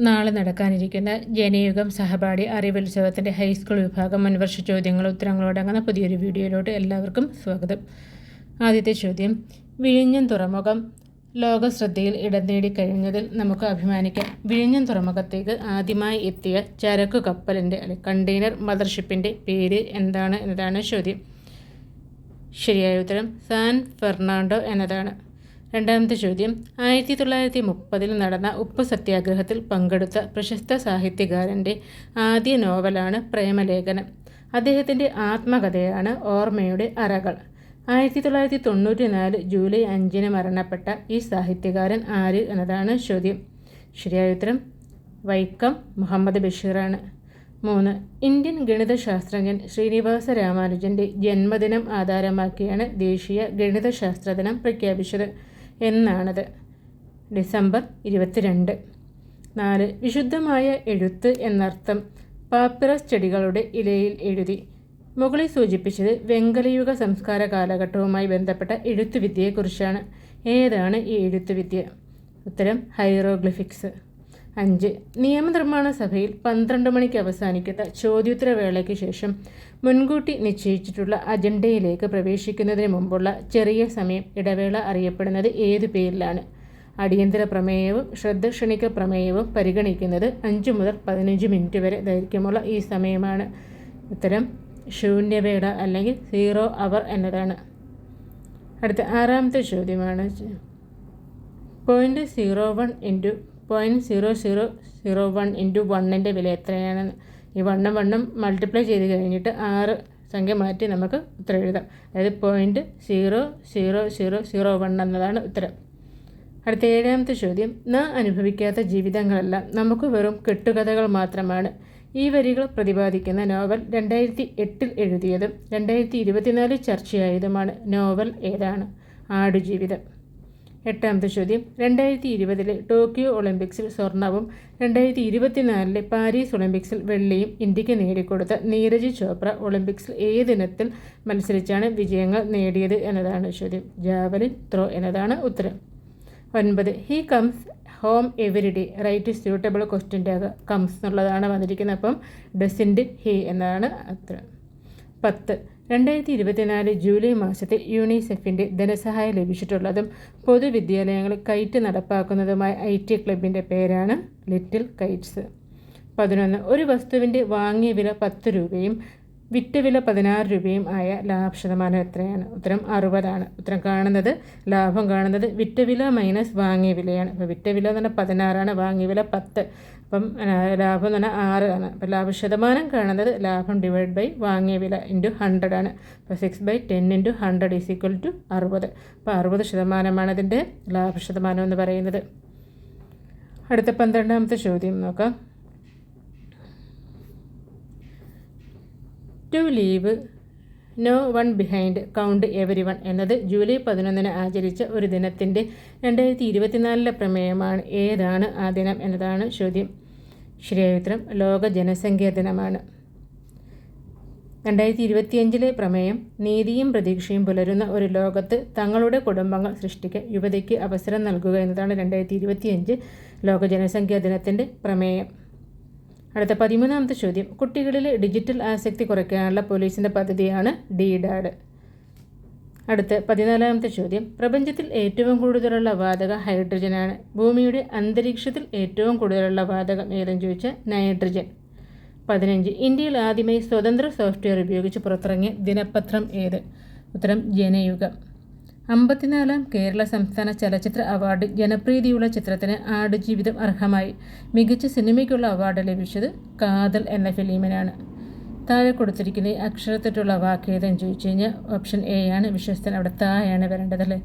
നാളെ നടക്കാനിരിക്കുന്ന ജനയുഗം സഹപാഠി അറിവുത്സവത്തിന്റെ ഹൈസ്കൂൾ വിഭാഗം മുൻവർഷ ചോദ്യങ്ങളും ഉത്തരങ്ങളോടങ്ങുന്ന പുതിയൊരു വീഡിയോയിലോട്ട് എല്ലാവർക്കും സ്വാഗതം. ആദ്യത്തെ ചോദ്യം വിഴിഞ്ഞം തുറമുഖം ലോക ശ്രദ്ധയിൽ ഇടം നേടിക്കഴിഞ്ഞതിൽ നമുക്ക് അഭിമാനിക്കാം. വിഴിഞ്ഞം തുറമുഖത്തേക്ക് ആദ്യമായി എത്തിയ ചരക്കു കപ്പലിന്റെ അല്ലെ കണ്ടെയ്നർ മദർഷിപ്പിന്റെ പേര് എന്താണ് എന്നതാണ് ചോദ്യം. ശരിയായ ഉത്തരം സാൻ ഫെർണാണ്ടോ എന്നതാണ്. രണ്ടാമത്തെ ചോദ്യം. ആയിരത്തി തൊള്ളായിരത്തി മുപ്പതിൽ നടന്ന ഉപ്പ് സത്യാഗ്രഹത്തിൽ പങ്കെടുത്ത പ്രശസ്ത സാഹിത്യകാരന്റെ ആദ്യ നോവലാണ് പ്രേമലേഖനം. അദ്ദേഹത്തിന്റെ ആത്മകഥയാണ് ഓർമ്മയുടെ അറകൾ. ആയിരത്തി തൊള്ളായിരത്തി തൊണ്ണൂറ്റി നാല് ജൂലൈ അഞ്ചിന് മരണപ്പെട്ട ഈ സാഹിത്യകാരൻ ആര് എന്നതാണ് ചോദ്യം. ശരിയായ ഉത്തരം വൈക്കം മുഹമ്മദ് ബഷീറാണ്. മൂന്ന് ഇന്ത്യൻ ഗണിതശാസ്ത്രജ്ഞൻ ശ്രീനിവാസ രാമാനുജന്റെ ജന്മദിനം ആധാരമാക്കിയാണ് ദേശീയ ഗണിതശാസ്ത്ര ദിനം പ്രഖ്യാപിച്ചത്. എന്നാണത്. ഡിസംബർ ഇരുപത്തിരണ്ട്. നാല്. വിശുദ്ധമായ എഴുത്ത് എന്നർത്ഥം പാപ്പിറസ് ചെടികളുടെ ഇലയിൽ എഴുതി. മുകളിൽ സൂചിപ്പിച്ചത് വെങ്കലയുഗ സംസ്കാര കാലഘട്ടവുമായി ബന്ധപ്പെട്ട എഴുത്തുവിദ്യയെക്കുറിച്ചാണ്. ഏതാണ് ഈ എഴുത്തുവിദ്യ? ഉത്തരം ഹൈറോഗ്ലിഫിക്സ്. അഞ്ച്. നിയമനിർമ്മാണ സഭയിൽ പന്ത്രണ്ട് മണിക്ക് അവസാനിക്കുന്ന ചോദ്യോത്തര വേളയ്ക്ക് ശേഷം മുൻകൂട്ടി നിശ്ചയിച്ചിട്ടുള്ള അജണ്ടയിലേക്ക് പ്രവേശിക്കുന്നതിന് മുമ്പുള്ള ചെറിയ സമയം ഇടവേള അറിയപ്പെടുന്നത് ഏതു പേരിലാണ്? അടിയന്തര പ്രമേയവും ശ്രദ്ധ ക്ഷണിക്ക പ്രമേയവും പരിഗണിക്കുന്നത് അഞ്ച് മുതൽ പതിനഞ്ച് മിനിറ്റ് വരെ ദൈർഘ്യമുള്ള ഈ സമയമാണ്. ഉത്തരം ശൂന്യവേള അല്ലെങ്കിൽ സീറോ അവർ എന്നതാണ്. അടുത്ത ആറാമത്തെ ചോദ്യമാണ്. Point zero one into point zero zero zero one into വണ്ണിന്റെ വില എത്രയാണ്? ഈ വണ്ണം വണ്ണം മൾട്ടിപ്ലൈ ചെയ്ത് കഴിഞ്ഞിട്ട് ആറ് സംഖ്യ മാറ്റി നമുക്ക് ഉത്തരം എഴുതാം. അതായത് point zero zero zero zero one എന്നതാണ് ഉത്തരം. അടുത്ത ഏഴാമത്തെ ചോദ്യം. ന അനുഭവിക്കാത്ത ജീവിതങ്ങളെല്ലാം. നമുക്ക് വെറും കെട്ടുകഥകൾ മാത്രമാണ്. ഈ വരികൾ പ്രതിപാദിക്കുന്ന നോവൽ രണ്ടായിരത്തി എട്ടിൽ എഴുതിയതും രണ്ടായിരത്തി ഇരുപത്തിനാലിൽ ചർച്ചയായതുമാണ്. നോവൽ ഏതാണ്? ആടുജീവിതം. എട്ടാമത്തെ ചോദ്യം. രണ്ടായിരത്തി ഇരുപതിലെ ടോക്കിയോ ഒളിമ്പിക്സിൽ സ്വർണവും രണ്ടായിരത്തി ഇരുപത്തിനാലിലെ പാരീസ് ഒളിമ്പിക്സിൽ വെള്ളിയും ഇന്ത്യയ്ക്ക് നേടിക്കൊടുത്ത നീരജ് ചോപ്ര ഒളിമ്പിക്സിൽ ഏതിനത്തിൽ മത്സരിച്ചാണ് വിജയങ്ങൾ നേടിയത് എന്നതാണ് ചോദ്യം. ജാവലിൻ ത്രോ എന്നതാണ് ഉത്തരം. ഒൻപത് he comes home every day right suitable ക്വസ്റ്റ്യന്റെ comes എന്നുള്ളതാണ് വന്നിരിക്കുന്നത്. അപ്പം ഡസിൻഡ് ഹി എന്നതാണ് അത്ര പത്ത് രണ്ടായിരത്തി ഇരുപത്തിനാല് ജൂലൈ മാസത്തിൽ യൂണിസെഫിന്റെ ധനസഹായം ലഭിച്ചിട്ടുള്ളതും പൊതുവിദ്യാലയങ്ങൾ കൈറ്റ് നടപ്പാക്കുന്നതുമായ ഐ ടി ക്ലബിന്റെ പേരാണ് ലിറ്റിൽ കൈറ്റ്സ്. പതിനൊന്ന് ഒരു വസ്തുവിന്റെ വാങ്ങിയ വില പത്ത് രൂപയും വിറ്റ വില പതിനാറ് രൂപയും ആയ ലാഭ ശതമാനം എത്രയാണ്? ഉത്തരം അറുപതാണ്. ഉത്തരം കാണുന്നത് ലാഭം കാണുന്നത് വിറ്റ വില മൈനസ് വാങ്ങിയ വിലയാണ്. അപ്പോൾ വിറ്റ വില എന്ന് പറഞ്ഞാൽ പതിനാറാണ് വാങ്ങിയ വില പത്ത്. അപ്പം ലാഭം എന്ന് പറഞ്ഞാൽ ആണ് അപ്പോൾ ലാഭ ശതമാനം കാണുന്നത് ലാഭം ഡിവൈഡ് ബൈ വാങ്ങിയ വില ഇന്റു ഹൺഡ്രഡ് ആണ്. അപ്പോൾ six by ten into hundred is equal to അറുപത്. അപ്പോൾ അറുപത് ശതമാനമാണ് അതിന്റെ ലാഭ ശതമാനം എന്ന് പറയുന്നത്. അടുത്ത പന്ത്രണ്ടാമത്തെ ചോദ്യം നോക്കാം. To leave no one behind count every one എന്നത് ജൂലൈ പതിനൊന്നിന് ആചരിച്ച ഒരു ദിനത്തിന്റെ രണ്ടായിരത്തി ഇരുപത്തിനാലിലെ പ്രമേയമാണ്. ഏതാണ് ആ ദിനം എന്നതാണ് ചോദ്യം. ശരിയായ ഉത്തരം ലോക ജനസംഖ്യാ ദിനമാണ്. രണ്ടായിരത്തി ഇരുപത്തിയഞ്ചിലെ പ്രമേയം നീതിയും പ്രതീക്ഷയും പുലരുന്ന ഒരു ലോകത്ത് തങ്ങളുടെ കുടുംബങ്ങൾ സൃഷ്ടിക്കാൻ യുവതയ്ക്ക് അവസരം നൽകുക എന്നതാണ് രണ്ടായിരത്തി ഇരുപത്തിയഞ്ച് ലോക ജനസംഖ്യാ ദിനത്തിന്റെ പ്രമേയം. അടുത്ത പതിമൂന്നാമത്തെ ചോദ്യം. കുട്ടികളിലെ ഡിജിറ്റൽ ആസക്തി കുറയ്ക്കാനുള്ള പോലീസിന്റെ പദ്ധതിയാണ് ഡി ഡാഡ് അടുത്ത പതിനാലാമത്തെ ചോദ്യം. പ്രപഞ്ചത്തിൽ ഏറ്റവും കൂടുതലുള്ള വാതക ഹൈഡ്രജനാണ്. ഭൂമിയുടെ അന്തരീക്ഷത്തിൽ ഏറ്റവും കൂടുതലുള്ള വാതകം ഏതെന്ന് ചോദിച്ചാൽ നൈട്രജൻ. പതിനഞ്ച്. ഇന്ത്യയിൽ ആദ്യമായി സ്വതന്ത്ര സോഫ്റ്റ്വെയർ ഉപയോഗിച്ച് പുറത്തിറങ്ങിയ ദിനപത്രം ഏത്? ഉത്തരം ജനയുഗം. അമ്പത്തിനാലാം കേരള സംസ്ഥാന ചലച്ചിത്ര അവാർഡ് ജനപ്രീതിയുള്ള ചിത്രത്തിന് ആടുജീവിതം അർഹമായി. മികച്ച സിനിമയ്ക്കുള്ള അവാർഡ് ലഭിച്ചത് കാതൽ എന്ന ഫിലിമിനാണ്. താഴെ കൊടുത്തിരിക്കുന്ന അക്ഷരത്തിട്ടുള്ള വാക്ക് ചോദിച്ചു കഴിഞ്ഞാൽ ഓപ്ഷൻ എ ആണ്. വിശ്വസ്തൻ അവിടെ തായാണ് വരേണ്ടത് അല്ലേ?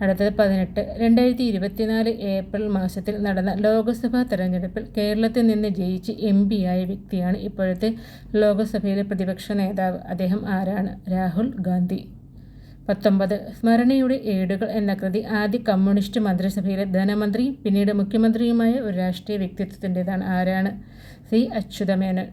അടുത്തത് പതിനെട്ട്. രണ്ടായിരത്തി ഇരുപത്തിനാല് ഏപ്രിൽ മാസത്തിൽ നടന്ന ലോക്സഭാ തെരഞ്ഞെടുപ്പിൽ കേരളത്തിൽ നിന്ന് ജയിച്ച് എം പി ആയ വ്യക്തിയാണ് ഇപ്പോഴത്തെ ലോക്സഭയിലെ പ്രതിപക്ഷ നേതാവ്. അദ്ദേഹം ആരാണ്? രാഹുൽ ഗാന്ധി. പത്തൊമ്പത്. സ്മരണയുടെ ഏടുകൾ എന്ന കൃതി ആദ്യ കമ്മ്യൂണിസ്റ്റ് മന്ത്രിസഭയിലെ ധനമന്ത്രിയും പിന്നീട് മുഖ്യമന്ത്രിയുമായ ഒരു രാഷ്ട്രീയ വ്യക്തിത്വത്തിന്റെതാണ്. ആരാണ്? സി. അച്യുതമേനൻ.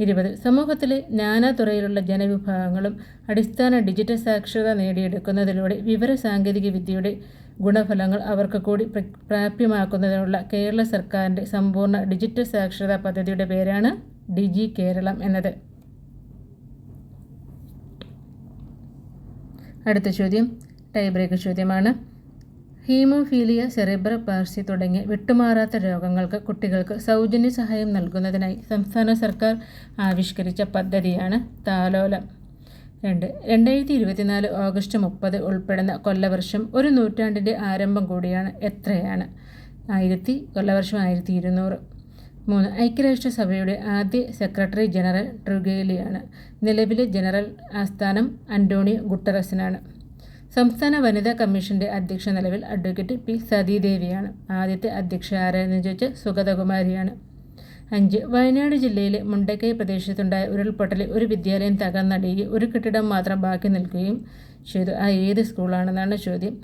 ഇരുപത്. സമൂഹത്തിലെ നാനാതുറയിലുള്ള ജനവിഭാഗങ്ങളും അടിസ്ഥാന ഡിജിറ്റൽ സാക്ഷരത നേടിയെടുക്കുന്നതിലൂടെ വിവര സാങ്കേതിക വിദ്യയുടെ ഗുണഫലങ്ങൾ അവർക്ക് കൂടി പ്രാപ്യമാക്കുന്നതിനുള്ള കേരള സർക്കാരിന്റെ സമ്പൂർണ ഡിജിറ്റൽ സാക്ഷരതാ പദ്ധതിയുടെ പേരാണ് ഡിജി കേരളം എന്നത്. അടുത്ത ചോദ്യം ടൈ ബ്രേക്ക് ചോദ്യമാണ്. ഹീമോഫീലിയ സെറിബ്ര പാർസി തുടങ്ങിയ വിട്ടുമാറാത്ത രോഗങ്ങൾക്ക് കുട്ടികൾക്ക് സൗജന്യ സഹായം നൽകുന്നതിനായി സംസ്ഥാന സർക്കാർ ആവിഷ്കരിച്ച പദ്ധതിയാണ് താലോലം. രണ്ട് രണ്ടായിരത്തി ഇരുപത്തിനാല് ഓഗസ്റ്റ് മുപ്പത് ഉൾപ്പെടുന്ന കൊല്ലവർഷം ഒരു നൂറ്റാണ്ടിന്റെ ആരംഭം കൂടിയാണ് എത്രയാണ്? ആയിരത്തി കൊല്ലവർഷം ആയിരത്തി ഇരുന്നൂറ്. മൂന്ന്. ഐക്യരാഷ്ട്രസഭയുടെ ആദ്യ സെക്രട്ടറി ജനറൽ ട്രുഗേലിയാണ്. നിലവിലെ ജനറൽ ആസ്ഥാനം അന്റോണിയോ ഗുട്ടറസിനാണ്. സംസ്ഥാന വനിതാ കമ്മീഷന്റെ അധ്യക്ഷ നിലവിൽ അഡ്വക്കേറ്റ് പി സതീദേവിയാണ്. ആദ്യത്തെ അധ്യക്ഷ ആരായെന്ന് ചോദിച്ചാൽ സുഗതകുമാരിയാണ്. അഞ്ച്. വയനാട് ജില്ലയിലെ മുണ്ടക്കൈ പ്രദേശത്തുണ്ടായ ഉരുൾപൊട്ടലിൽ ഒരു വിദ്യാലയം തകർന്നടിയുകയും ഒരു കെട്ടിടം മാത്രം ബാക്കി നിൽക്കുകയും ചെയ്തു. ആ ഏത് സ്കൂളാണെന്നാണ് ചോദ്യം.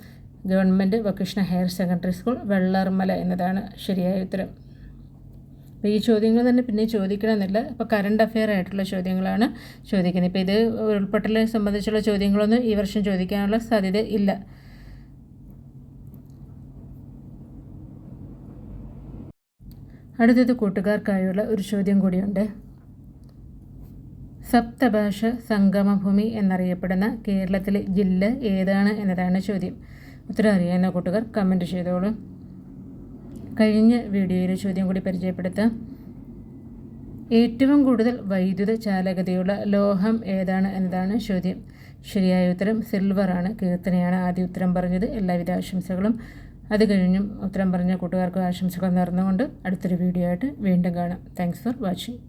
Government vocational higher secondary school Vellarmala എന്നതാണ് ശരിയായ ഉത്തരം. അപ്പോൾ ഈ ചോദ്യങ്ങൾ തന്നെ പിന്നെ ചോദിക്കണമെന്നില്ല അപ്പോൾ കറണ്ട് അഫെയർ ആയിട്ടുള്ള ചോദ്യങ്ങളാണ് ചോദിക്കുന്നത്. ഇപ്പോൾ ഇത് ഉരുൾപൊട്ടലിനെ സംബന്ധിച്ചുള്ള ചോദ്യങ്ങളൊന്നും ഈ വർഷം ചോദിക്കാനുള്ള സാധ്യത ഇല്ല. അടുത്തത് കൂട്ടുകാർക്കായുള്ള ഒരു ചോദ്യം കൂടിയുണ്ട്. സപ്തഭാഷ സംഗമഭൂമി എന്നറിയപ്പെടുന്ന കേരളത്തിലെ ജില്ല ഏതാണ് എന്നതാണ് ചോദ്യം. ഉത്തരം അറിയാവുന്ന കൂട്ടുകാർ കമന്റ് ചെയ്തോളൂ. കഴിഞ്ഞ വീഡിയോയിൽ ചോദ്യം കൂടി പരിചയപ്പെടുത്താം. ഏറ്റവും കൂടുതൽ വൈദ്യുത ചാലകതയുള്ള ലോഹം ഏതാണ് എന്നതാണ് ചോദ്യം. ശരിയായ ഉത്തരം ആണ്. കീർത്തനയാണ് ആദ്യ ഉത്തരം പറഞ്ഞത്. എല്ലാവിധ ആശംസകളും. അത് കഴിഞ്ഞും ഉത്തരം പറഞ്ഞ കൂട്ടുകാർക്ക് ആശംസകൾ നേർന്നുകൊണ്ട് അടുത്തൊരു വീഡിയോ ആയിട്ട് വീണ്ടും കാണാം. Thanks for watching